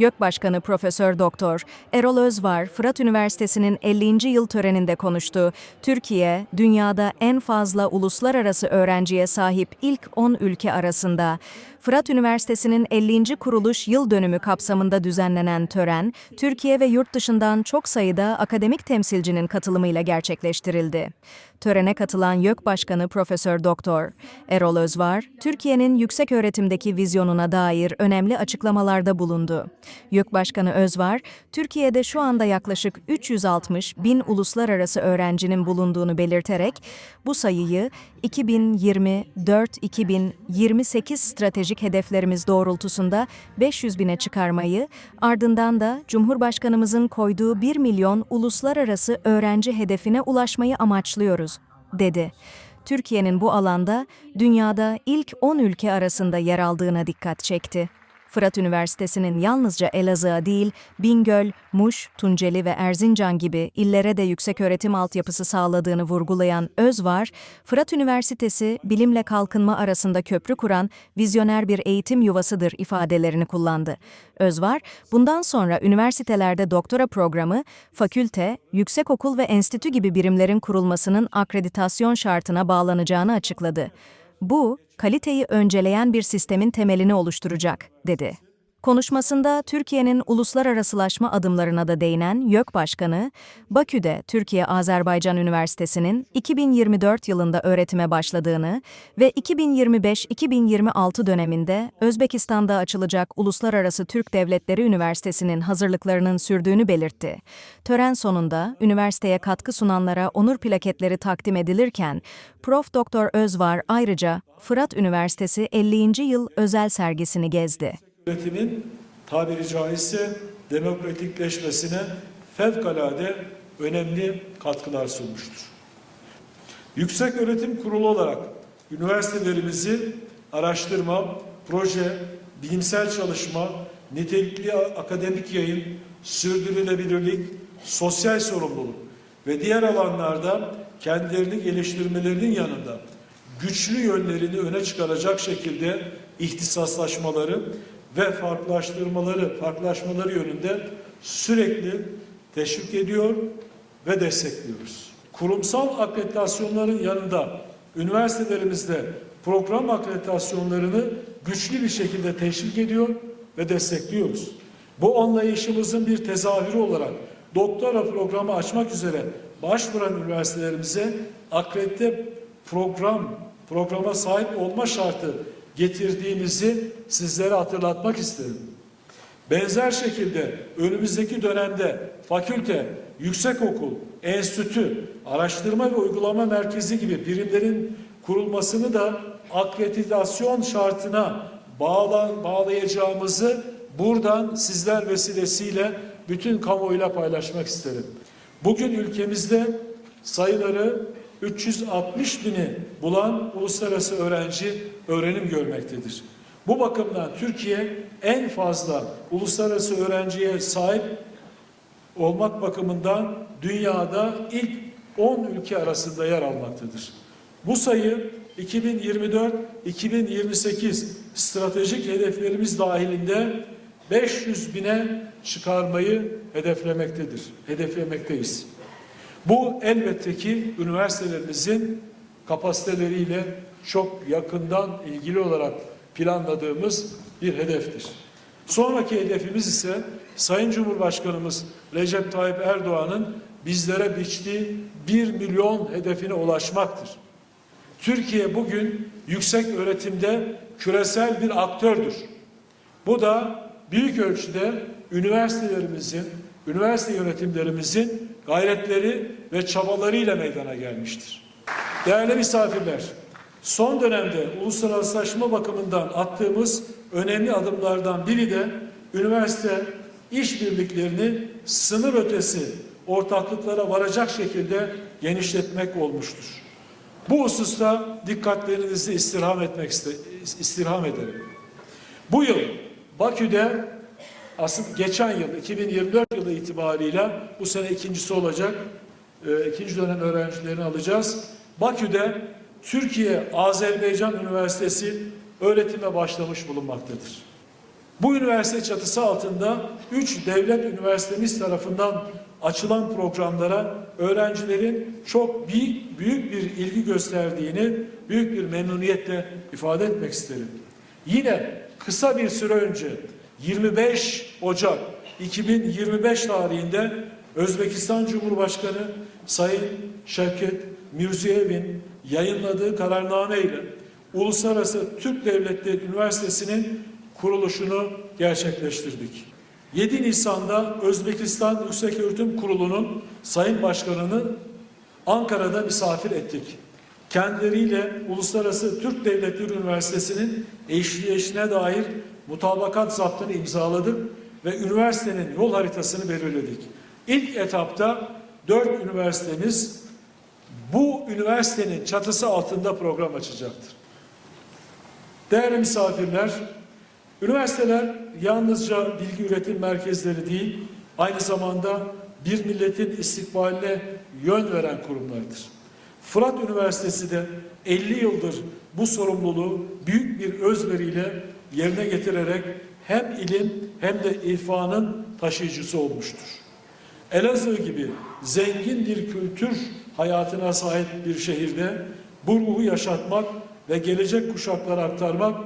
YÖK Başkanı Profesör Doktor Erol Özvar, Fırat Üniversitesi'nin 50. yıl töreninde konuştu. Türkiye, dünyada en fazla uluslararası öğrenciye sahip ilk 10 ülke arasında. Fırat Üniversitesi'nin 50. kuruluş yıl dönümü kapsamında düzenlenen tören, Türkiye ve yurt dışından çok sayıda akademik temsilcinin katılımıyla gerçekleştirildi. Törene katılan YÖK Başkanı Profesör Doktor Erol Özvar, Türkiye'nin yüksek öğretimdeki vizyonuna dair önemli açıklamalarda bulundu. YÖK Başkanı Özvar, Türkiye'de şu anda yaklaşık 360 bin uluslararası öğrencinin bulunduğunu belirterek, bu sayıyı 2024-2028 stratejik hedeflerimiz doğrultusunda 500 bine çıkarmayı, ardından da Cumhurbaşkanımızın koyduğu 1 milyon uluslararası öğrenci hedefine ulaşmayı amaçlıyoruz, dedi. Türkiye'nin bu alanda dünyada ilk 10 ülke arasında yer aldığına dikkat çekti. Fırat Üniversitesi'nin yalnızca Elazığ'a değil, Bingöl, Muş, Tunceli ve Erzincan gibi illere de yüksek öğretim altyapısı sağladığını vurgulayan Özvar, Fırat Üniversitesi bilimle kalkınma arasında köprü kuran vizyoner bir eğitim yuvasıdır ifadelerini kullandı. Özvar, bundan sonra üniversitelerde doktora programı, fakülte, yüksekokul ve enstitü gibi birimlerin kurulmasının akreditasyon şartına bağlanacağını açıkladı. Bu, kaliteyi önceleyen bir sistemin temelini oluşturacak, dedi. Konuşmasında Türkiye'nin uluslararasılaşma adımlarına da değinen YÖK Başkanı, Bakü'de Türkiye-Azerbaycan Üniversitesi'nin 2024 yılında öğretime başladığını ve 2025-2026 döneminde Özbekistan'da açılacak Uluslararası Türk Devletleri Üniversitesi'nin hazırlıklarının sürdüğünü belirtti. Tören sonunda üniversiteye katkı sunanlara onur plaketleri takdim edilirken, Prof. Doktor Özvar ayrıca Fırat Üniversitesi 50. yıl özel sergisini gezdi. Üretimin tabiri caizse demokratikleşmesine fevkalade önemli katkılar sunmuştur. Yüksek Öğretim Kurulu olarak üniversitelerimizi araştırma, proje, bilimsel çalışma, nitelikli akademik yayın, sürdürülebilirlik, sosyal sorumluluk ve diğer alanlarda kendilerini geliştirmelerinin yanında güçlü yönlerini öne çıkaracak şekilde ihtisaslaşmaları ve farklılaştırmaları, farklılaşmaları yönünde sürekli teşvik ediyor ve destekliyoruz. Kurumsal akreditasyonların yanında üniversitelerimizde program akreditasyonlarını güçlü bir şekilde teşvik ediyor ve destekliyoruz. Bu anlayışımızın bir tezahürü olarak doktora programı açmak üzere başvuran üniversitelerimize akredite program programa sahip olma şartı getirdiğimizi sizlere hatırlatmak isterim. Benzer şekilde önümüzdeki dönemde fakülte, yüksekokul, enstitü, araştırma ve uygulama merkezi gibi birimlerin kurulmasını da akreditasyon şartına bağla, bağlayacağımızı buradan sizler vesilesiyle bütün kamuoyuyla paylaşmak isterim. Bugün ülkemizde sayıları 360 bini bulan uluslararası öğrenci öğrenim görmektedir. Bu bakımdan Türkiye en fazla uluslararası öğrenciye sahip olmak bakımından dünyada ilk 10 ülke arasında yer almaktadır. Bu sayı 2024-2028 stratejik hedeflerimiz dahilinde 500 bine çıkarmayı hedeflemektedir. Hedeflemekteyiz. Bu elbette ki üniversitelerimizin kapasiteleriyle çok yakından ilgili olarak planladığımız bir hedeftir. Sonraki hedefimiz ise Sayın Cumhurbaşkanımız Recep Tayyip Erdoğan'ın bizlere biçtiği 1 milyon hedefine ulaşmaktır. Türkiye bugün yüksek öğretimde küresel bir aktördür. Bu da büyük ölçüde üniversitelerimizin, üniversite yönetimlerimizin gayretleri ve çabalarıyla meydana gelmiştir. Değerli misafirler, son dönemde uluslararasılaşma bakımından attığımız önemli adımlardan biri de üniversite işbirliklerini sınır ötesi ortaklıklara varacak şekilde genişletmek olmuştur. Bu hususta dikkatlerinizi istirham etmek istirham ederim. Bu yıl Bakü'de aslında geçen yıl 2024 yılı itibariyle bu sene ikincisi olacak. E, ikinci dönem öğrencilerini alacağız. Bakü'de Türkiye Azerbaycan Üniversitesi öğretime başlamış bulunmaktadır. Bu üniversite çatısı altında 3 devlet üniversitemiz tarafından açılan programlara öğrencilerin çok büyük, büyük bir ilgi gösterdiğini büyük bir memnuniyetle ifade etmek isterim. Yine kısa bir süre önce 25 Ocak 2025 tarihinde Özbekistan Cumhurbaşkanı Sayın Şevket Mirziyoyev'in yayınladığı kararname ile Uluslararası Türk Devletleri Üniversitesi'nin kuruluşunu gerçekleştirdik. 7 Nisan'da Özbekistan Yükseköğretim Kurulu'nun Sayın Başkanı'nı Ankara'da misafir ettik. Kendileriyle Uluslararası Türk Devletleri Üniversitesi'nin eşliğeşine dair mutabakat zaptını imzaladık ve üniversitenin yol haritasını belirledik. İlk etapta dört üniversitemiz bu üniversitenin çatısı altında program açacaktır. Değerli misafirler, üniversiteler yalnızca bilgi üretim merkezleri değil, aynı zamanda bir milletin istikbaline yön veren kurumlardır. Fırat Üniversitesi de 50 yıldır bu sorumluluğu büyük bir özveriyle yerine getirerek hem ilim hem de irfanın taşıyıcısı olmuştur. Elazığ gibi zengin bir kültür hayatına sahip bir şehirde bu ruhu yaşatmak ve gelecek kuşaklara aktarmak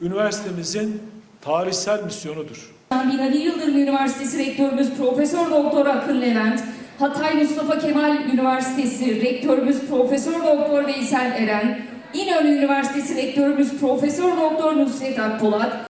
üniversitemizin tarihsel misyonudur. Binali Yıldırım Üniversitesi Rektörümüz Profesör Doktor Akın Levent, Hatay Mustafa Kemal Üniversitesi Rektörümüz Profesör Doktor Veysel Eren, İnönü Üniversitesi Rektörümüz Profesör Doktor Nusret Akpolat,